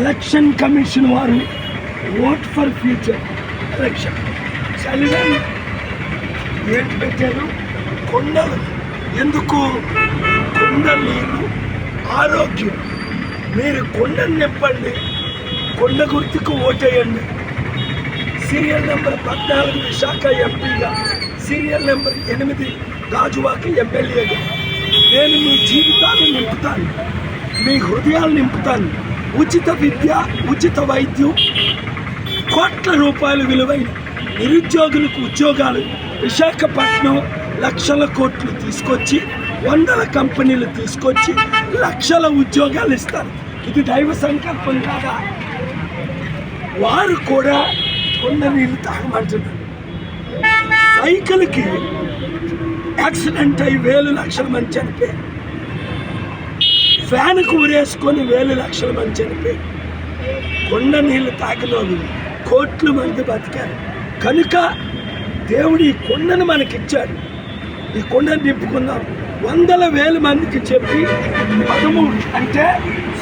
Election commission వారు vote for future election చలివేంద్ర ఏంటి పెట్టారు? కొండలు. ఎందుకు? కొండ నీరు ఆరోగ్యం. మీరు కొండను నింపండి. కొండ గుర్తుకు ఓటేయండి. సీరియల్ నెంబర్ పద్నాలుగు విశాఖ ఎంపీగా సీరియల్ నెంబర్ ఎనిమిది గాజువాక ఎమ్మెల్యేగా. నేను మీ జీవితాన్ని నింపుతాను. మీ హృదయాలు నింపుతాను. ఉచిత విద్య ఉచిత వైద్యం. కోట్ల రూపాయలు విలువైన నిరుద్యోగులకు ఉద్యోగాలు విశాఖపట్నం లక్షల కోట్లు తీసుకొచ్చి వందల కంపెనీలు తీసుకొచ్చి లక్షల ఉద్యోగాలు ఇస్తారు. ఇది దైవ సంకల్పం కాదా? వారు కూడా కొండ నీళ్ళు తాగమంటున్నారు. సైకిల్కి యాక్సిడెంట్ అయి వేలు లక్షల మంది చనిపోయారు. ఫ్యాన్కు ఉరేసుకొని వేల లక్షల మంది చనిపోయి కొండ నీళ్ళు తాగిన కోట్ల మంది బతికారు. కనుక దేవుడు ఈ కొండను మనకిచ్చాడు. ఈ కొండను నింపుకుందాం. వందల వేల మందికి చెప్పి పదమూడు అంటే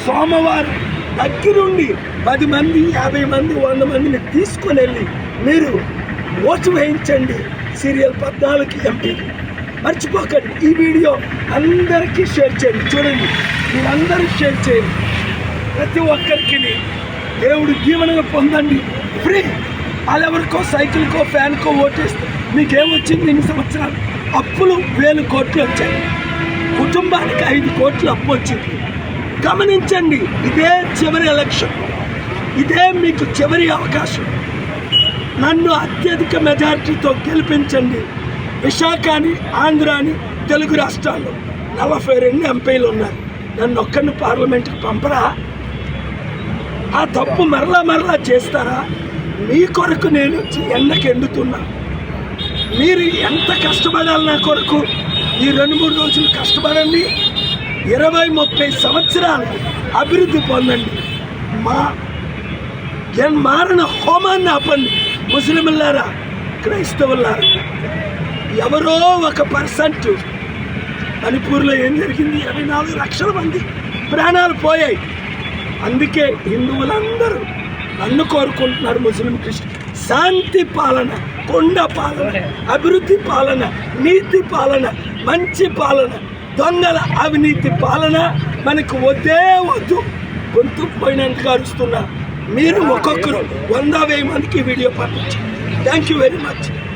సోమవారం దగ్గరుండి పది మంది యాభై మంది వంద మందిని తీసుకొని వెళ్ళి మీరు ఓటు వేయించండి సీరియల్ పద్నాలుగు ఎంపీ మర్చిపోకండి. ఈ వీడియో అందరికీ షేర్ చేయండి. చూడండి. మీరందరూ షేర్ చేయండి. ప్రతి ఒక్కరికి దేవుడు దీవెనలు పొందండి. ఫ్రీ. వాళ్ళెవరికో సైకిల్కో ఫ్యాన్కో ఓటేస్తే మీకేమొచ్చింది? ఇన్ని సంవత్సరాలు? అప్పులు వేలు కోట్లు వచ్చాయి. కుటుంబానికి ఐదు కోట్లు అప్పు వచ్చింది. గమనించండి ఇదే చివరి ఎలక్షన్. ఇదే మీకు చివరి అవకాశం. నన్ను అత్యధిక మెజారిటీతో గెలిపించండి. విశాఖ అని ఆంధ్ర అని తెలుగు రాష్ట్రాల్లో నలభై రెండు ఎంపీలు ఉన్నారు. నన్ను ఒక్కరిని పార్లమెంట్కి పంపరా? ఆ తప్పు మరలా మరలా చేస్తారా? మీ కొరకు నేను వచ్చి ఎండకి ఎండుతున్నా. మీరు ఎంత కష్టపడాలి నా కొరకు? ఈ రెండు మూడు రోజులు కష్టపడండి. ఇరవై ముప్పై సంవత్సరాలు అభివృద్ధి పొందండి. మా మారిన హోమాన్ని ఆపండి. ముస్లింలారా క్రైస్తవులారా. ఎవరో ఒక పర్సెంట్ మణిపూర్లో ఏం జరిగింది? ఇరవై నాలుగు లక్షల మంది ప్రాణాలు పోయాయి. అందుకే హిందువులందరూ నన్ను కోరుకుంటున్నారు ముస్లిం క్రిస్టియన్ శాంతి పాలన కొండ పాలన అభివృద్ధి పాలన నీతి పాలన మంచి పాలన దొంగల అవినీతి పాలన మనకు వద్దే వద్దు. గొంతు పోయినంత అరుస్తున్నా. మీరు ఒక్కొక్కరు వంద వెయ్యి మందికి వీడియో పంపించండి. Thank you very much